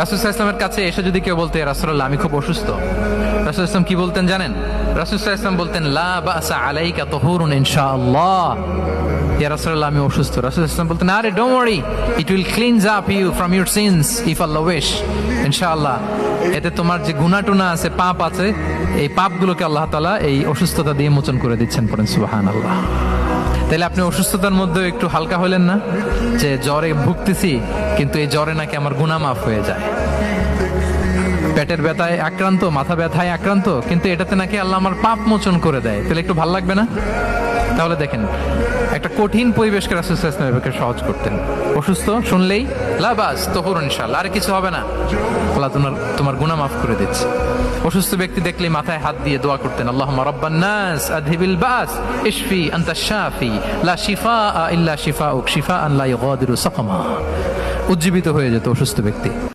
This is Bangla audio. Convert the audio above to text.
রাসুল ইসলামের কাছে এসে যদি কেউ বলতে রাসুল্লাহ আমি খুব অসুস্থ। রাসুল ইসলাম কি বলতেন জানেন? রাসুল ইসলাম বলতেন আলাইকা তহরুন ইনশাআল্লাহ। আমি অসুস্থ। বলতেন, আরে আপ ইউ ইফ আল্লাহ উইশ ইনশাআল্লাহ, এতে তোমার যে আছে, পাপ আছে, এই পাপগুলোকে আল্লাহ তাআলা এই অসুস্থতা দিয়ে মোচন করে দিচ্ছেন পড়েন, সুবহানাল্লাহ। তাহলে আপনি অসুস্থতার মধ্যে একটু হালকা হলেন না? যে জ্বরে ভুগতেছি, কিন্তু এই জ্বরে নাকি আমার গুণা মাফ হয়ে যায়। পেটের ব্যথায় আক্রান্ত, মাথা ব্যথায় আক্রান্ত, কিন্তু এটাতে নাকি আল্লাহ আমার পাপ মোচন করে দেয়। তাহলে একটু ভালো লাগবে না? তাহলে দেখেন, একটা কঠিন পরিবেশকে রাসুল ইসলাম সহজ করতেন। অসুস্থ, শুনলেই, লাবাস, তহর ইনশাল্লাহ আর কিছু হবে না। আল্লাহ তোমার তোমার গুণা মাফ করে দিচ্ছে। অসুস্থ ব্যক্তি দেখলে মাথায় হাত দিয়ে দোয়া করতেন আল্লাহ রব্বান নাস বাস, ইশফি আন্তা লা শিফা ইল্লা শিফা উক শিফা আন লা ইগাদিরু সাকামা। উজ্জীবিত হয়ে যেত অসুস্থ ব্যক্তি।